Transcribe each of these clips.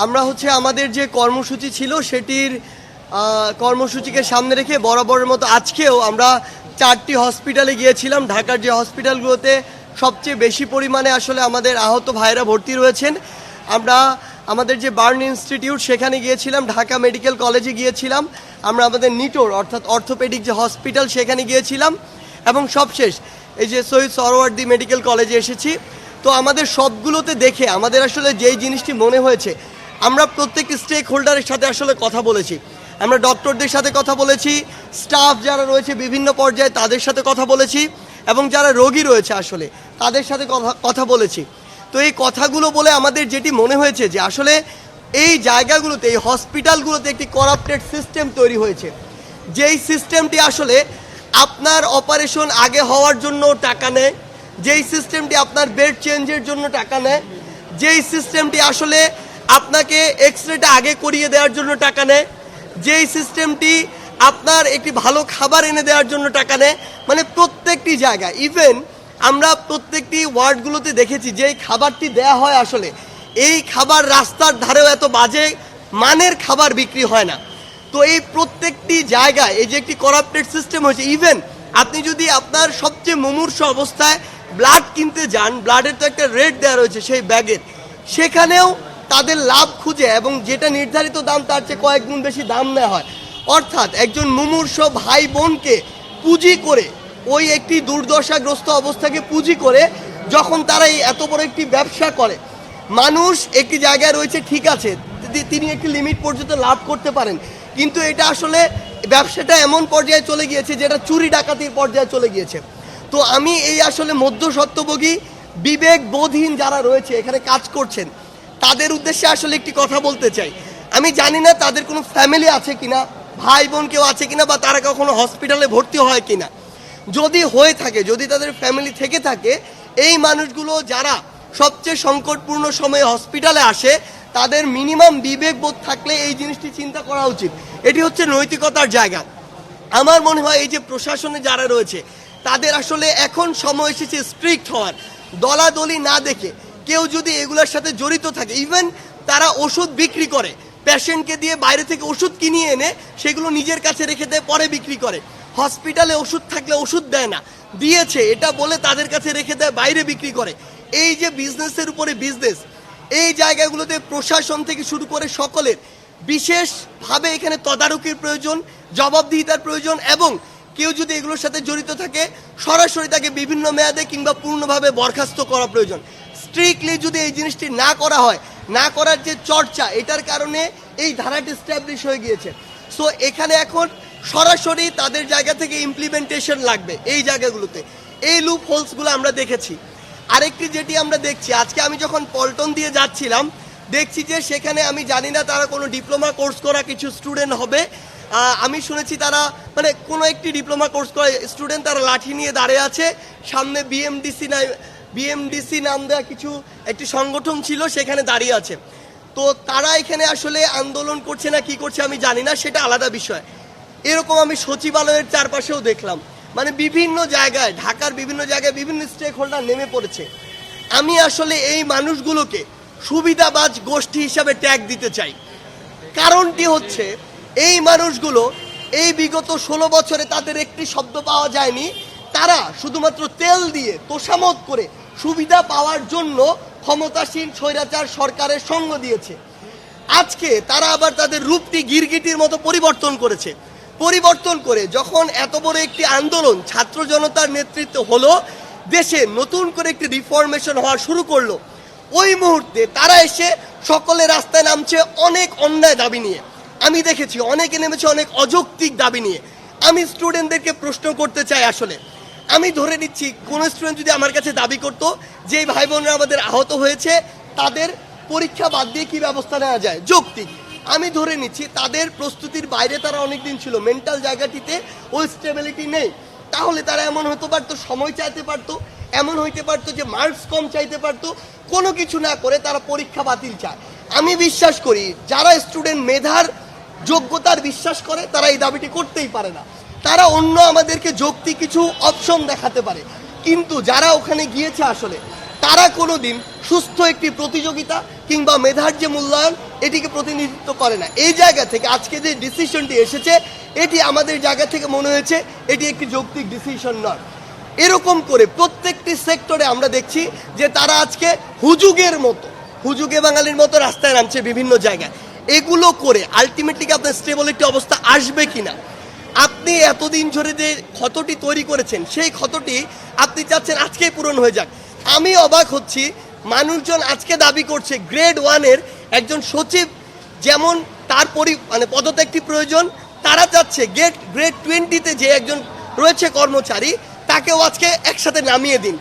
আমরা হচ্ছে আমাদের যে কর্মসূচি ছিল সেটির কর্মসূচিকে সামনে রেখে বরাবরের মতো আজকেও আমরা চারটি হসপিটালে গিয়েছিলাম। ঢাকার যে হসপিটালগুলোতে সবচেয়ে বেশি পরিমাণে আসলে আমাদের আহত ভাইরা ভর্তি রয়েছেন। আমরা আমাদের যে বার্ন ইনস্টিটিউট, সেখানে গিয়েছিলাম, ঢাকা মেডিকেল কলেজে গিয়েছিলাম। আমরা আমাদের নিটোর, অর্থাৎ অর্থোপেডিক যে হসপিটাল, সেখানে গিয়েছিলাম। এবং সবশেষ, এই যে সৈয়দ সরোয়ার্দি মেডিকেল কলেজে এসেছি। তো আমাদের সবগুলোতে দেখে, আমাদের আসলে যেই জিনিসটি মনে হয়েছে আমরা প্রত্যেক স্টেক হোল্ডারের সাথে আসলে কথা বলেছি। আমরা ডক্টরদের সাথে কথা বলেছি স্টাফ যারা রয়েছে বিভিন্ন পর্যায়ে তাদের সাথে কথা বলেছি এবং যারা রোগী রয়েছে আসলে, তাদের সাথে কথা বলেছি। তো এই কথাগুলো বলে আমাদের যেটি মনে হয়েছে যে আসলে এই জায়গাগুলোতে, এই হসপিটালগুলোতে একটি করাপ্টেড সিস্টেম তৈরি হয়েছে। যেই সিস্টেমটি আসলে আপনার অপারেশন আগে হওয়ার জন্য টাকা নেয়, যেই সিস্টেমটি আপনার বেড চেঞ্জের জন্য টাকা নেয়, যেই সিস্টেমটি আসলে আপনাকে এক্স রেটা আগে করিয়ে দেওয়ার জন্য টাকা নেয়। যেই সিস্টেমটি আপনার একটি ভালো খাবার এনে দেওয়ার জন্য টাকা নেয় মানে প্রত্যেকটি জায়গায়। ইভেন আমরা প্রত্যেকটি ওয়ার্ডগুলোতে দেখেছি যে এই খাবারটি দেয়া হয় আসলে, এই খাবার রাস্তার ধারেও এত বাজে মানের খাবার বিক্রি হয় না। তো এই প্রত্যেকটি জায়গায়, এই যে একটি করাপ্টেড সিস্টেম হয়েছে ইভেন আপনি যদি আপনার সবচেয়ে মুমূর্ষ অবস্থায় ব্লাড কিনতে যান ব্লাডের তো একটা রেট দেওয়া রয়েছে সেই ব্যাগের সেখানেও তাদের লাভ খুঁজে এবং যেটা নির্ধারিত দাম তার চেয়ে কয়েক গুণ বেশি দাম নেওয়া হয়। অর্থাৎ একজন মুমূর্ষ ভাই বোনকে পুঁজি করে ওই একটি দুর্দশাগ্রস্ত অবস্থাকে পুঁজি করে যখন তারা এই এত বড় একটি ব্যবসা করে, মানুষ একটি জায়গায় রয়েছে, ঠিক আছে তিনি একটি লিমিট পর্যন্ত লাভ করতে পারেন। কিন্তু এটা আসলে ব্যবসাটা এমন পর্যায়ে চলে গিয়েছে যেটা চুরি ডাকাতির পর্যায়ে চলে গিয়েছে। তো আমি এই আসলে মধ্য সত্যভোগী বিবেক বোধহীন যারা রয়েছে, এখানে কাজ করছেন। তাদের উদ্দেশ্যে আসলে একটি কথা বলতে চাই। আমি জানি না তাদের কোনো ফ্যামিলি আছে কিনা, ভাই বোন কেউ আছে কিনা বা তারা কখনো হসপিটালে ভর্তি হয় কিনা। যদি হয়ে থাকে, যদি তাদের ফ্যামিলি থেকে থাকে, এই মানুষগুলো যারা সবচেয়ে সংকটপূর্ণ সময়ে হসপিটালে আসে, তাদের মিনিমাম বিবেকবোধ থাকলে এই জিনিসটি চিন্তা করা উচিত। এটি হচ্ছে নৈতিকতার জায়গা। আমার মনে হয় এই যে প্রশাসনে যারা রয়েছে, তাদের আসলে এখন সময় এসেছে স্ট্রিক্ট হওয়ার। দলাদলি না দেখে কেউ যদি এগুলোর সাথে জড়িত থাকে ইভেন তারা ওষুধ বিক্রি করে পেশেন্টকে দিয়ে বাইরে থেকে ওষুধ কিনিয়ে এনে সেগুলো নিজের কাছে রেখে দেয়, পরে বিক্রি করে। হসপিটালে ওষুধ থাকলে ওষুধ দেয় না। দিয়েছে, এটা বলে তাদের কাছে রেখে দেয়, বাইরে বিক্রি করে। এই যে বিজনেসের উপরে বিজনেস এই জায়গাগুলোতে প্রশাসন থেকে শুরু করে সকলের বিশেষভাবে এখানে তদারকির প্রয়োজন, জবাবদিহিতার প্রয়োজন এবং কেউ যদি এগুলোর সাথে জড়িত থাকে, সরাসরি তাকে বিভিন্ন মেয়াদে কিংবা পূর্ণভাবে বরখাস্ত করা প্রয়োজন। স্ট্রিক্টলি যদি এই জিনিসটি না করা হয়, না করার যে চর্চা, এটার কারণে এই ধারাটি স্ট্যাবলিশ হয়ে গিয়েছে। সো এখানে এখন সরাসরি তাদের জায়গা থেকে ইমপ্লিমেন্টেশন লাগবে এই জায়গাগুলোতে। এই লুপ হোলসগুলো আমরা দেখেছি। আরেকটি যেটি আমরা দেখছি, আজকে আমি যখন পল্টন দিয়ে যাচ্ছিলাম, দেখছি যে সেখানে আমি জানি না তারা কোনো ডিপ্লোমা কোর্স করা কিছু স্টুডেন্ট হবে। আমি শুনেছি তারা মানে কোনো একটি ডিপ্লোমা কোর্স করা স্টুডেন্ট তারা লাঠি নিয়ে দাঁড়িয়ে আছে, সামনে বিএমডিসি না বিএমডিসি নাম দেওয়া কিছু একটি সংগঠন ছিল, সেখানে দাঁড়িয়ে আছে। তো তারা এখানে আসলে আন্দোলন করছে না, কি করছে আমি জানি না, সেটা আলাদা বিষয়। এরকম আমি সচিবালয়ের চারপাশেও দেখলাম। মানে বিভিন্ন জায়গায়, ঢাকার বিভিন্ন জায়গায় বিভিন্ন স্টেক হোল্ডার নেমে পড়েছে। আমি আসলে এই মানুষগুলোকে সুবিধাবাজ গোষ্ঠী হিসাবে ট্যাগ দিতে চাই। কারণটি হচ্ছে, এই মানুষগুলো এই বিগত ষোলো বছরে তাদের একটি শব্দ পাওয়া যায়নি। তারা শুধুমাত্র তেল দিয়ে তোষামত করে সুবিধা পাওয়ার জন্য ক্ষমতাসীন স্বৈরাচার সরকারের সঙ্গ দিয়েছে। আজকে তারা আবার তাদের রূপটি গিরগিটির মতো পরিবর্তন করেছে। পরিবর্তন করে যখন এত বড় একটি আন্দোলন ছাত্র জনতার নেতৃত্ব হলো, দেশে নতুন করে একটি রিফরমেশন হওয়া শুরু করল। ওই মুহূর্তে তারা এসে সকলে রাস্তায় নামছে অনেক অন্যায় দাবি নিয়ে। আমি দেখেছি অনেকে নেমেছে অনেক অযৌক্তিক দাবি নিয়ে। আমি স্টুডেন্টদেরকে প্রশ্ন করতে চাই আসলে। আমি ধরে নিচ্ছি, কোনো স্টুডেন্ট যদি আমার কাছে দাবি করতো যে ভাই বোনরা আমাদের আহত হয়েছে, তাদের পরীক্ষা বাদ দিয়ে কি ব্যবস্থা নেওয়া যায়? যৌক্তিক। আমি ধরে নিচ্ছি, তাদের প্রস্তুতির বাইরে তারা অনেকদিন ছিল মেন্টাল জায়গাটিতে ওই স্টেবিলিটি নেই। তাহলে তারা এমন হতে পারতো, সময় চাইতে পারতো, এমন হইতে পারতো যে মার্কস কম চাইতে পারতো, কোনো কিছু না করে তারা পরীক্ষা বাতিল চায়। আমি বিশ্বাস করি, যারা স্টুডেন্ট মেধার যোগ্যতার বিশ্বাস করে, তারা এই দাবিটি করতেই পারে না। তারা অন্য আমাদেরকে যৌক্তিক কিছু অপশন দেখাতে পারে। কিন্তু যারা ওখানে গিয়েছে আসলে, তারা কোনোদিন সুস্থ একটি প্রতিযোগিতা কিংবা মেধার যে মূল্যায়ন, এটিকে প্রতিনিধিত্ব করে না। এই জায়গা থেকে আজকে যে ডিসিশনটি এসেছে, এটি আমাদের জায়গা থেকে মনে হয়েছে এটি একটি যৌক্তিক ডিসিশন নয়। এরকম করে প্রত্যেকটি সেক্টরে আমরা দেখছি যে তারা আজকে হুজুগের মতো, হুজুগে বাঙালির মতো রাস্তায় নামছে বিভিন্ন জায়গায়। এগুলো করে আলটিমেটলি আপনার স্টেবল একটি অবস্থা আসবে কিনা? আপনি এতদিন ধরে যে ক্ষতটি তৈরি করেছেন, সেই ক্ষতটি আপনি চাচ্ছেন আজকেই পূরণ হয়ে যাক। আমি অবাক হচ্ছি, মানুষজন আজকে দাবি করছে, গ্রেড ওয়ানের একজন সচিব যেমন তার পরি মানে পদত্যাগটি প্রয়োজন, তারা চাচ্ছে গেট গ্রেড টোয়েন্টিতে যে একজন রয়েছে কর্মচারী, তাকেও আজকে একসাথে নামিয়ে দিন।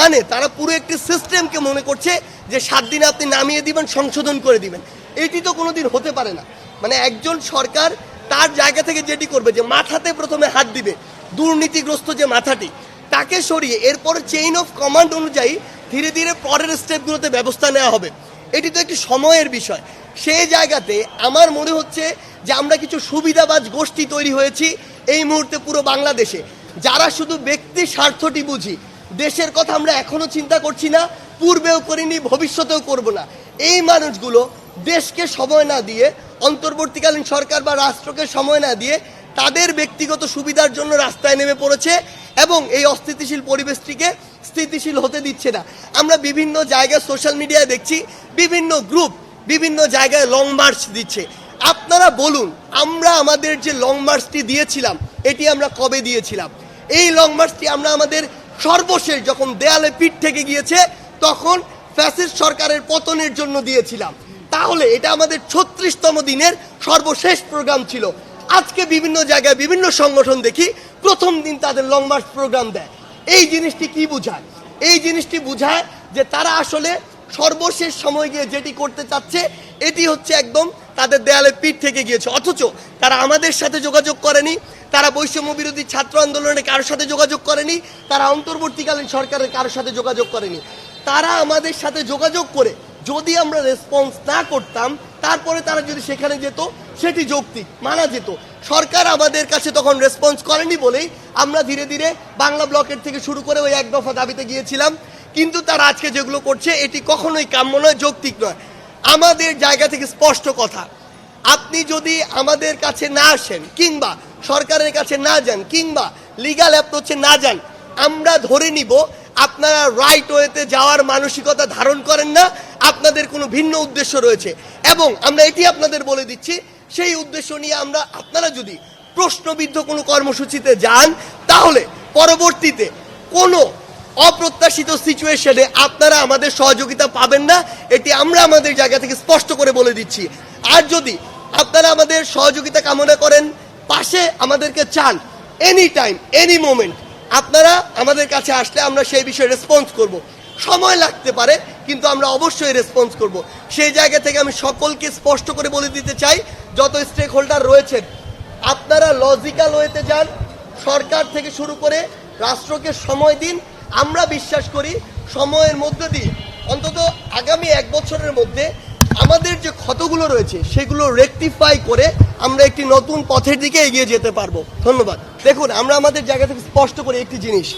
মানে তারা পুরো একটি সিস্টেমকে মনে করছে যে সাত দিনে আপনি নামিয়ে দিবেন, সংশোধন করে দিবেন। এটি তো কোনোদিন হতে পারে না। মানে একজন সরকার তার জায়গা থেকে যেটি করবে যে মাথাতে প্রথমে হাত দিবে, দুর্নীতিগ্রস্ত যে মাথাটি, তাকে সরিয়ে এরপর চেইন অফ কমান্ড অনুযায়ী ধীরে ধীরে পরের স্টেপগুলোতে ব্যবস্থা নেওয়া হবে। এটি তো একটি সময়ের বিষয়। সেই জায়গাতে আমার মনে হচ্ছে যে আমরা কিছু সুবিধাবাজ গোষ্ঠী তৈরি হয়েছি এই মুহূর্তে পুরো বাংলাদেশে। যারা শুধু ব্যক্তি স্বার্থটি বুঝি, দেশের কথা আমরা এখনও চিন্তা করছি না, পূর্বেও করিনি, ভবিষ্যতেও করব না। এই মানুষগুলো দেশকে সময় না দিয়ে অন্তর্বর্তীকালীন সরকার বা রাষ্ট্রকে সময় না দিয়ে তাদের ব্যক্তিগত সুবিধার জন্য রাস্তায় নেমে পড়েছে এবং এই অস্থিতিশীল পরিবেশটিকে স্থিতিশীল হতে দিচ্ছে না। আমরা বিভিন্ন জায়গায় সোশ্যাল মিডিয়ায় দেখছি, বিভিন্ন গ্রুপ বিভিন্ন জায়গায় লং মার্চ দিচ্ছে। আপনারা বলুন, আমরা আমাদের যে লং মার্চটি দিয়েছিলাম, এটি আমরা কবে দিয়েছিলাম? এই লং মার্চটি আমরা আমাদের সর্বশেষ যখন দেয়ালে পিঠ থেকে গিয়েছে, তখন ফ্যাসিস্ট সরকারের পতনের জন্য দিয়েছিলাম। তাহলে এটা আমাদের ছত্রিশতম দিনের সর্বশেষ প্রোগ্রাম ছিল। আজকে বিভিন্ন জায়গায় বিভিন্ন সংগঠন দেখি প্রথম দিন তাদের লং মার্চ প্রোগ্রাম দেয়। এই জিনিসটি কি বোঝায়? এই জিনিসটি বোঝায় যে তারা আসলে সর্বশেষ সময় গিয়ে যেটি করতে চাচ্ছে, এটি হচ্ছে একদম তাদের দেয়ালে পিঠ থেকে গিয়েছে। অথচ তারা আমাদের সাথে যোগাযোগ করেনি, তারা বৈষম্য বিরোধী ছাত্র আন্দোলনে কারোর সাথে যোগাযোগ করেনি, তারা অন্তর্বর্তীকালীন সরকারের কারোর সাথে যোগাযোগ করেনি। তারা আমাদের সাথে যোগাযোগ করে যদি আমরা রেসপন্স না করতাম, তারপরে তারা যদি সেখানে যেত, সেটি যৌক্তিক, মানা যেত। সরকার আমাদের কাছে তখন রেসপন্স করেনি বলেই আমরা ধীরে ধীরে বাংলা ব্লকের থেকে শুরু করে ওই এক দফা দাবিতে গিয়েছিলাম। কিন্তু তারা আজকে যেগুলো করছে, এটি কখনোই কাম্য নয়, যৌক্তিক নয়। আমাদের জায়গা থেকে স্পষ্ট কথা, আপনি যদি আমাদের কাছে না আসেন, কিংবা সরকারের কাছে না যান, কিংবা লিগাল অ্যাপ্রোচে না যান, আমরা ধরে নিব আপনারা রাইট ওয়েতে যাওয়ার মানসিকতা ধারণ করেন না, আপনাদের কোনো ভিন্ন উদ্দেশ্য রয়েছে। এবং আমরা এটি আপনাদের বলে দিচ্ছি, সেই উদ্দেশ্য নিয়ে আমরা আপনারা যদি প্রশ্নবিদ্ধ কোনো কর্মসূচিতে যান, তাহলে পরবর্তীতে কোনো অপ্রত্যাশিত সিচুয়েশনে আপনারা আমাদের সহযোগিতা পাবেন না। এটি আমরা আমাদের জায়গা থেকে স্পষ্ট করে বলে দিচ্ছি। আর যদি আপনারা আমাদের সহযোগিতা কামনা করেন, পাশে আমাদেরকে চান এনি টাইম এনি মোমেন্ট আপনারা আমাদের কাছে আসলে আমরা সেই বিষয়ে রেসপন্স করব। সময় লাগতে পারে, কিন্তু আমরা অবশ্যই রেসপন্স করব। সেই জায়গা থেকে আমি সকলকে স্পষ্ট করে বলে দিতে চাই, যত স্টেক হোল্ডার রয়েছেন, আপনারা লজিক্যাল ওয়েতে যান, সরকার থেকে শুরু করে রাষ্ট্রকে সময় দিন। আমরা বিশ্বাস করি, সময়ের মধ্যে দিয়ে, অন্তত আগামী এক বছরের মধ্যে আমাদের যে ক্ষতগুলো রয়েছে, সেগুলো রেকটিফাই করে আমরা একটি নতুন পথের দিকে এগিয়ে যেতে পারব। ধন্যবাদ। দেখুন, আমরা আমাদের জায়গা থেকে স্পষ্ট করি একটি জিনিস।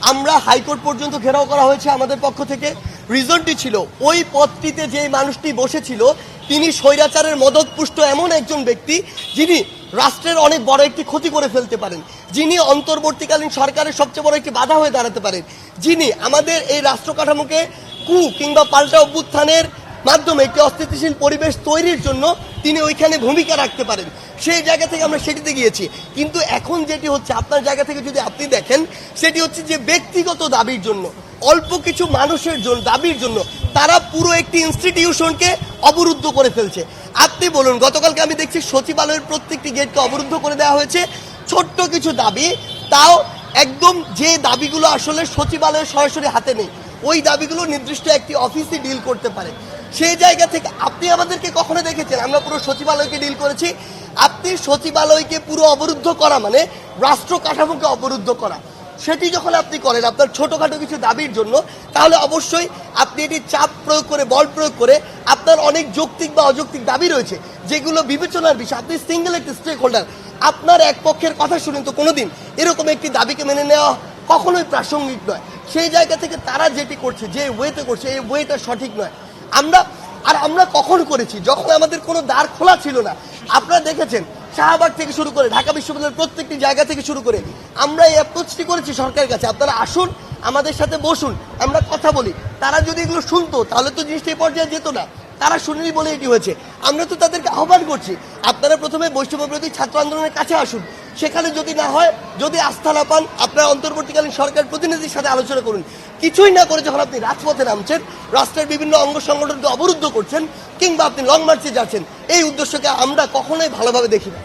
আমরা হাইকোর্ট পর্যন্ত ঘেরাও করা হয়েছে আমাদের পক্ষ থেকে। রিজনটি ছিল, ওই পদটিতে যে মানুষটি বসেছিল, তিনি স্বৈরাচারের মদতপুষ্ট এমন একজন ব্যক্তি যিনি রাষ্ট্রের অনেক বড় একটি ক্ষতি করে ফেলতে পারেন। যিনি অন্তর্বর্তীকালীন সরকারের সবচেয়ে বড় একটি বাধা হয়ে দাঁড়াতে পারেন। যিনি আমাদের এই রাষ্ট্র কাঠামোকে কু কিংবা পাল্টা অভ্যুত্থানের মাধ্যমে একটি অস্থিতিশীল পরিবেশ তৈরির জন্য তিনি ওইখানে ভূমিকা রাখতে পারেন। সেই জায়গা থেকে আমরা সেটিতে গিয়েছি। কিন্তু এখন যেটি হচ্ছে, আপনার জায়গা থেকে যদি আপনি দেখেন, সেটি হচ্ছে যে ব্যক্তিগত দাবির জন্য, অল্প কিছু মানুষের জন্য দাবির জন্য তারা পুরো একটি ইনস্টিটিউশনকে অবরুদ্ধ করে ফেলছে। আপনি বলুন, গতকালকে আমি দেখছি সচিবালয়ের প্রত্যেকটি গেটকে অবরুদ্ধ করে দেওয়া হয়েছে। ছোট্ট কিছু দাবি, তাও একদম যে দাবিগুলো আসলে সচিবালয়ের সরাসরি হাতে নেই, ওই দাবিগুলো নির্দিষ্ট একটি অফিসে ডিল করতে পারে। সেই জায়গা থেকে আপনি আমাদেরকে কখনো দেখেছেন? আমরা পুরো সচিবালয়কে ডিল করেছি। আপনি সচিবালয়কে পুরো অবরুদ্ধ করা মানে রাষ্ট্র কাঠামোকে অবরুদ্ধ করা। সেটি যখন আপনি করেন আপনার ছোটোখাটো কিছু দাবির জন্য, তাহলে অবশ্যই আপনি এটি চাপ প্রয়োগ করে, বল প্রয়োগ করে আপনার অনেক যৌক্তিক বা অযৌক্তিক দাবি রয়েছে, যেগুলো বিবেচনার বিষয়। আপনি সিঙ্গেল একটি স্টেক হোল্ডার আপনার এক পক্ষের কথা শুনেন তো কোনোদিন এরকম একটি দাবিকে মেনে নেওয়া কখনোই প্রাসঙ্গিক নয়। সেই জায়গা থেকে তারা যেটি করছে, যে ওয়েতে করছে, এই ওয়েটা সঠিক নয়। আমরা, আর আমরা কখন করেছি? যখন আমাদের কোনো দ্বার খোলা ছিল না। আপনারা দেখেছেন, শাহবাগ থেকে শুরু করে ঢাকা বিশ্ববিদ্যালয়ের প্রত্যেকটি জায়গা থেকে শুরু করে আমরা এই অ্যাপ্রোচটি করেছি সরকারের কাছে। আপনারা আসুন, আমাদের সাথে বসুন, আমরা কথা বলি। তারা যদি এগুলো শুনতো, তাহলে তো জিনিসটা এই পর্যায়ে যেত না। তারা শুনেনি বলে এটি হয়েছে। আমরা তো তাদেরকে আহ্বান করছি, আপনারা প্রথমে বৈষম্য বিরোধী ছাত্র আন্দোলনের কাছে আসুন। সেখানে যদি না হয়, যদি আস্থা না পান, আপনার অন্তর্বর্তীকালীন সরকার প্রতিনিধির সাথে আলোচনা করুন। কিছুই না করে যখন আপনি রাজপথে নামছেন, রাষ্ট্রের বিভিন্ন অঙ্গ সংগঠনকে অবরুদ্ধ করছেন, কিংবা আপনি লং মার্চে যাচ্ছেন, এই উদ্দেশ্যকে আমরা কখনোই ভালোভাবে দেখি না।